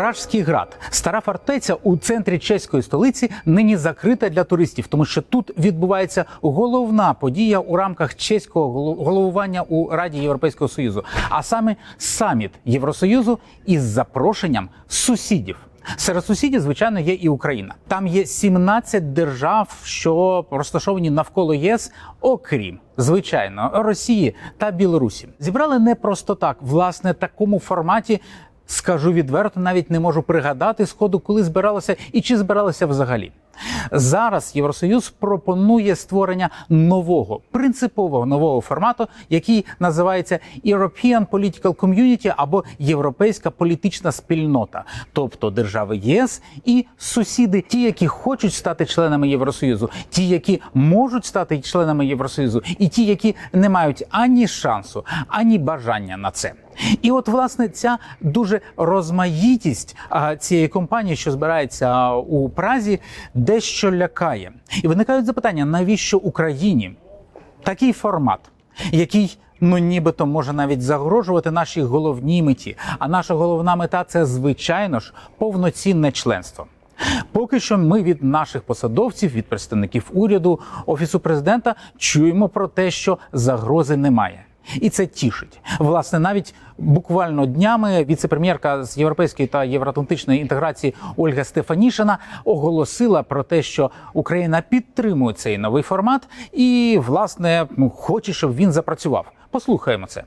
Пражський град, стара фортеця у центрі чеської столиці, нині закрита для туристів, тому що тут відбувається головна подія у рамках чеського голо- головування у Раді Європейського Союзу, а саме саміт Євросоюзу із запрошенням сусідів. Серед сусідів, звичайно, є і Україна. Там є 17 держав, що розташовані навколо ЄС, окрім звичайно Росії та Білорусі. Зібрали не просто так, власне, такому форматі. Скажу відверто, навіть не можу пригадати сходу, коли збиралося і чи збиралося взагалі. Зараз Євросоюз пропонує створення нового принципового нового формату, який називається European Political Community або Європейська політична спільнота, тобто держави ЄС і сусіди, ті, які хочуть стати членами Євросоюзу, ті, які можуть стати членами Євросоюзу, і ті, які не мають ані шансу, ані бажання на це. І от власне ця дуже розмаїтість цієї компанії, що збирається у Празі, дещо лякає. І виникають запитання: навіщо Україні такий формат, який ну нібито може навіть загрожувати нашій головній меті. А наша головна мета це звичайно ж повноцінне членство. Поки що ми від наших посадовців, від представників уряду, офісу президента чуємо про те, що загрози немає. І це тішить. Власне, навіть буквально днями віце-прем'єрка з європейської та євроатлантичної інтеграції Ольга Стефанішина оголосила про те, що Україна підтримує цей новий формат, і власне ну, хоче, щоб він запрацював. Послухаємо це.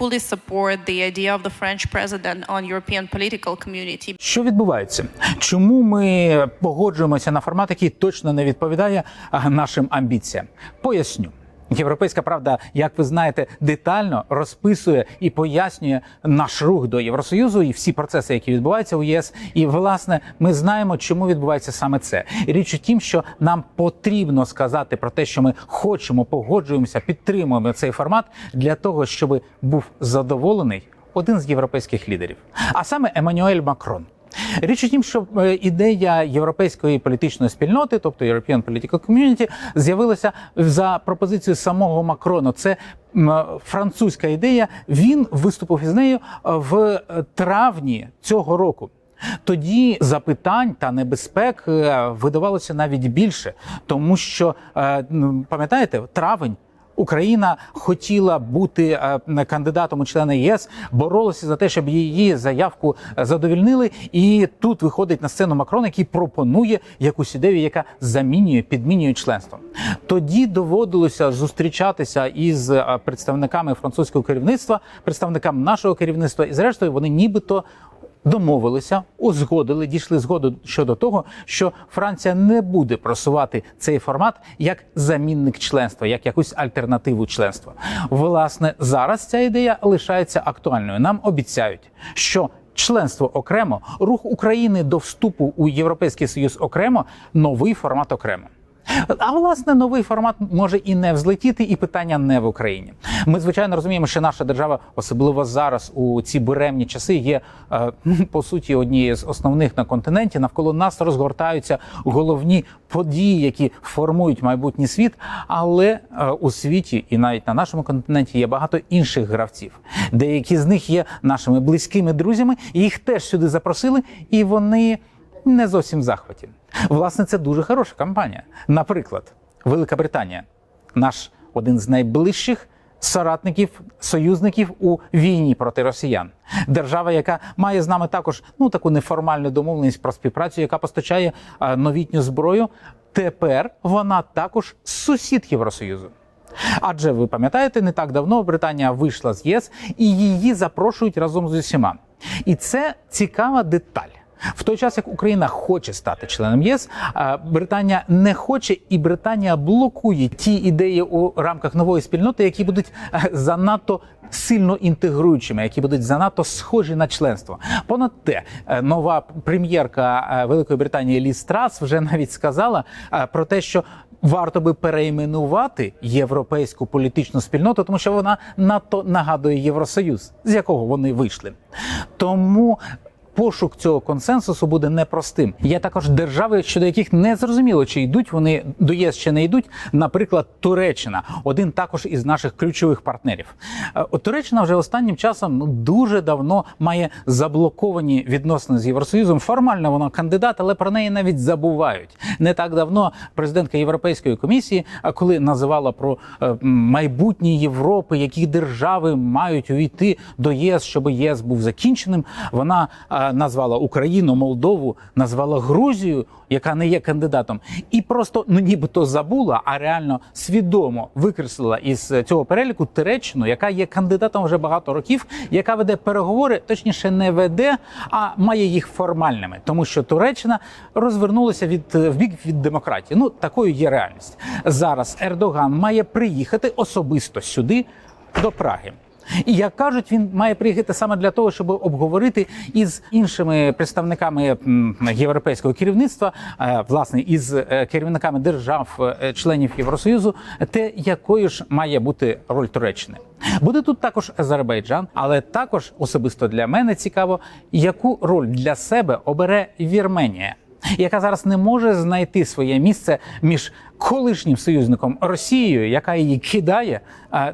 Fully support the idea of the French president on European political community. Що відбувається? Чому ми погоджуємося на формат, який точно не відповідає нашим амбіціям? Поясню. Європейська правда, як ви знаєте, детально розписує і пояснює наш рух до Євросоюзу і всі процеси, які відбуваються у ЄС. І власне ми знаємо, чому відбувається саме це. Річ у тім, що нам потрібно сказати про те, що ми хочемо, погоджуємося, підтримуємо цей формат для того, щоб був задоволений один з європейських лідерів, а саме Еммануель Макрон. Річ у тім, що е, ідея європейської політичної спільноти, тобто European Political Community, з'явилася за пропозицією самого Макрона. Це французька ідея. Він виступив із нею е, в е, травні цього року. Тоді запитань та небезпек е, видавалося навіть більше, тому що е, пам'ятаєте, травень. Україна хотіла бути е, кандидатом у члени ЄС, боролася за те, щоб її заявку е, задовільнили. І тут виходить на сцену Макрон, який пропонує якусь ідею, яка замінює, підмінює членство. Тоді доводилося зустрічатися із е, представниками французького керівництва, представниками нашого керівництва, і зрештою вони нібито домовилися, узгодили, дійшли згоду щодо того, що Франція не буде просувати цей формат як замінник членства, як якусь альтернативу членства. Власне, зараз ця ідея лишається актуальною. Нам обіцяють, що членство окремо, рух України до вступу у Європейський Союз окремо, новий формат окремо. А власне новий формат може і не взлетіти, і питання не в Україні. Ми звичайно розуміємо, що наша держава, особливо зараз у ці буремні часи, є е, по суті однією з основних на континенті. Навколо нас розгортаються головні події, які формують майбутній світ. Але е, у світі і навіть на нашому континенті є багато інших гравців. Деякі з них є нашими близькими друзями. Їх теж сюди запросили, і вони не зовсім в захваті. Власне, це дуже хороша кампанія. Наприклад, Велика Британія, наш один з найближчих соратників, союзників у війні проти росіян. Держава, яка має з нами також ну таку неформальну домовленість про співпрацю, яка постачає новітню зброю. Тепер вона також сусід Євросоюзу. Адже ви пам'ятаєте, не так давно Британія вийшла з ЄС і її запрошують разом з усіма. І це цікава деталь. В той час, як Україна хоче стати членом ЄС, Британія не хоче, і Британія блокує ті ідеї у рамках нової спільноти, які будуть е, занадто сильно інтегруючими, які будуть занадто схожі на членство. Понад те, е, нова прем'єрка е, Великої Британії Ліз Трас вже навіть сказала е, про те, що варто би перейменувати європейську політичну спільноту, тому що вона надто нагадує Євросоюз, з якого вони вийшли. Тому пошук цього консенсусу буде непростим. Є також держави, щодо яких не зрозуміло, чи йдуть вони до ЄС, чи не йдуть. Наприклад, Туреччина, один також із наших ключових партнерів. Е, Туреччина вже останнім часом ну дуже давно має заблоковані відносини з Євросоюзом. Формально вона кандидат, але про неї навіть забувають. Не так давно президентка Європейської комісії, а коли називала про е, майбутнє Європи, які держави мають увійти до ЄС, щоб ЄС був закінченим. Вона е, назвала Україну, Молдову, назвала Грузію, яка не є кандидатом, і просто ну нібито забула, а реально свідомо викреслила із цього переліку Туреччину, яка є кандидатом вже багато років, яка веде переговори, точніше не веде, а має їх формальними, тому що Туреччина розвернулася від в бік від демократії. Ну такою є реальність. Зараз Ердоган має приїхати особисто сюди до Праги. І як кажуть, він має приїхати саме для того, щоб обговорити із іншими представниками європейського керівництва, е, власне, із е, керівниками держав, е, Євросоюзу, те, якою ж має бути роль Туреччини. Буде тут також Азербайджан, але також особисто для мене цікаво, яку роль для себе обере Вірменія яка зараз не може знайти своє місце між колишнім союзником Росією, яка її кидає,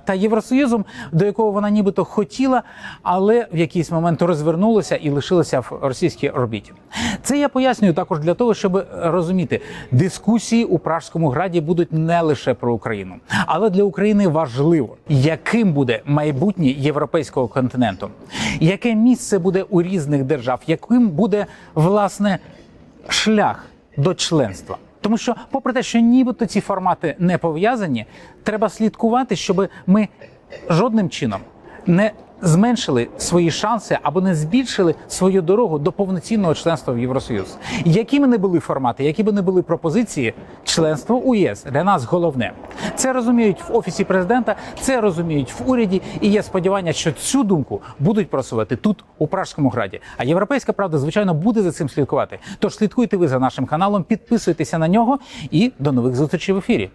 та Євросоюзом, до якого вона нібито хотіла, але в якийсь момент розвернулася і лишилася в російській орбіті. Це я пояснюю також для того, щоб розуміти, дискусії у Пражському граді будуть не лише про Україну, але для України важливо, яким буде майбутнє європейського континенту, яке місце буде у різних держав, яким буде власне шлях до членства. Тому що, попри те, що нібито ці формати не пов'язані, треба слідкувати, щоб ми жодним чином не зменшили свої шанси або не збільшили свою дорогу до повноцінного членства в Євросоюз. Які б не були формати, які б не були пропозиції, членство у ЄС для нас головне. Це розуміють в офісі президента, це розуміють в уряді, і є сподівання, що цю думку будуть просувати тут, у Пражському граді. А європейська правда, звичайно, буде за цим слідкувати. Тож слідкуйте ви за нашим каналом, підписуйтеся на нього і до нових зустрічей в ефірі.